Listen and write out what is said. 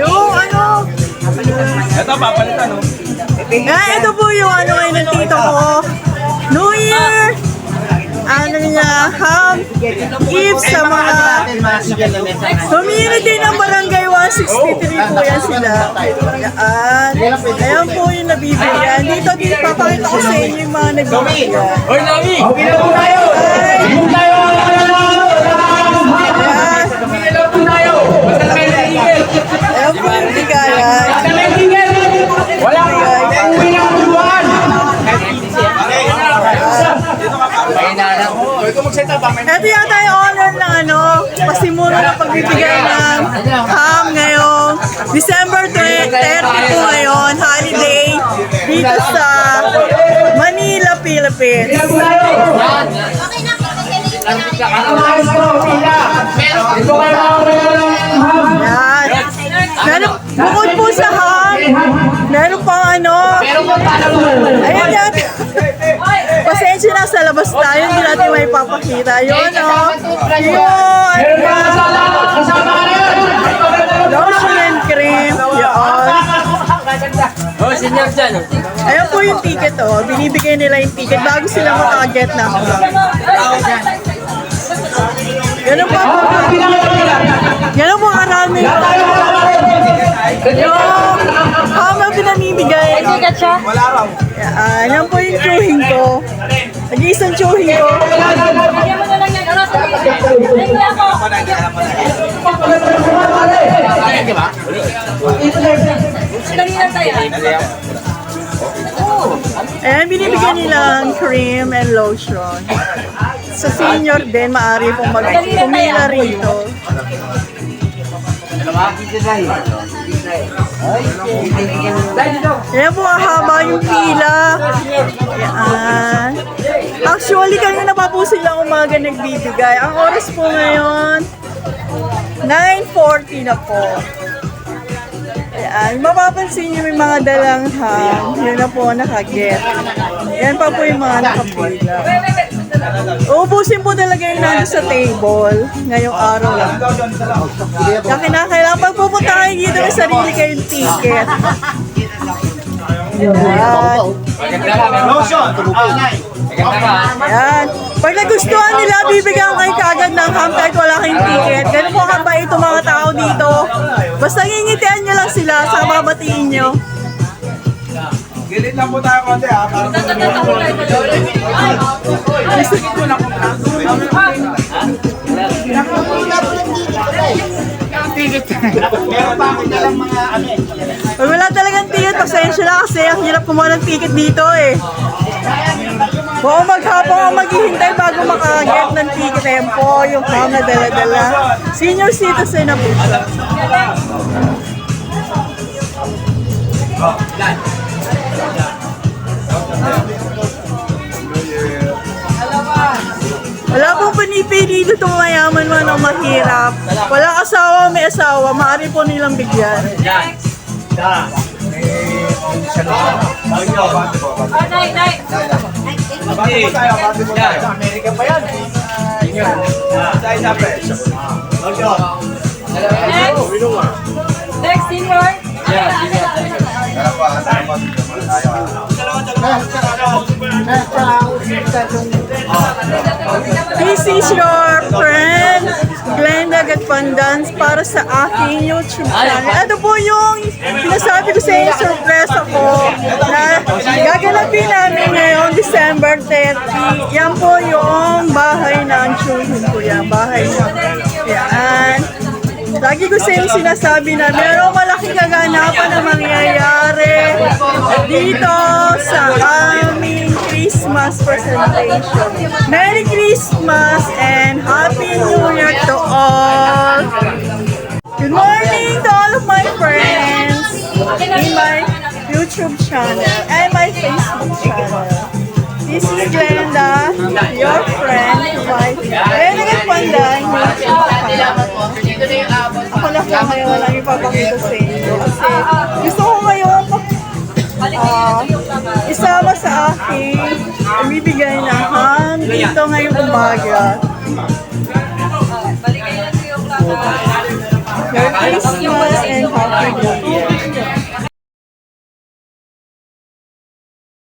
Yung ano, Ito, papalitan, no? Ah, ito po yung ano ngayon ng tito ko. New Year! Ano niya, ham, gift sa mga community ng Barangay 163 po yan sila. Yan. Ayan po yung nabibigyan. Dito, dito, papakita ko sa inyo yung mga nabibigyan. Hoy, Nami! Ay! Ito yata yung honor ng ano, pasimula ng pagbibigay ng ham ngayong December 20, 30 po ngayon, holiday, dito sa Manila, Philippines. Yan. Meron, bukod po sa ham, Pasensya na sa labas tayo, hindi natin may papakita. Yun, oh. Yun. Lotion and cream. Yun. Oh, senior dyan. Ayan po yung ticket, oh. Binibigay nila yung ticket bago sila makaget ng Ganun po. Ganun po karami. Yung hama pinamimigay. Wala raw. Yan, yan po yung chewing ko. Nag-iisang chewing ko. Bigyan mo na lang. Ayan, binibigyan nilang cream and lotion. Sa senior din, maaari pong mag-pumila rito. Ayan po, ang haba yung pila. Ayan. Actually, kanina pa po silang umaga nagbibigay. Ang oras po ngayon, 9.40 na po. Ayan, mapapansin niyo may mga dalang ham. Yun na po nakaget. Yan pa po yung mga nakapila. Uubusin po talaga yung nandun sa table ngayong araw lang. Kaya kinakailangan pag pupunta kayo dito may sarili kayong ticket. Yan. Lotion! Yan. Pag nagustuhan nila, bibigyan kayo kagad ng ham kahit wala kayong ticket. Ganun po kabait itong mga tao dito. Basta ngingitian nyo lang sila sa babatiin nyo. Gilid lang po tayo konti, ha? Para Meron pa ako dalang mga ano eh. Pag wala talagang ticket, pasensya na kasi ang hirap kumuha ng ticket dito eh. Buong maghapon ang maghihintay bago makaget ng ticket. Ayan po, yung ham na dala-dala. Senior citizen na po siya. Wala pong pinipili dito mayaman man o mahirap. Wala asawa, may asawa, maaari po nilang bigyan. Nay, nay. Bati po tayo, bati po tayo. Amerika pa yan. Tayo sa presyo. Next. Next, senior. This is your friend, Glenda Gatpandans para sa aking YouTube channel. Ito po yung sinasabi ko sa inyo, surprise ako na gaganapin namin ngayong December 30. Yan po yung bahay ng children ko yan. Bahay niya. Yan. Lagi ko sa inyo sinasabi na merong malaking kaganapan na mangyayari dito sa aming Christmas presentation. Merry Christmas and Happy New Year YouTube channel and my Facebook channel. This is Glenda, your friend, my Glenda Gatpandan, YouTube channel. Ako na po ngayon walang ipapakita sa inyo kasi gusto ko ngayon ah, isama sa akin ang bibigay na ham dito ngayong umaga.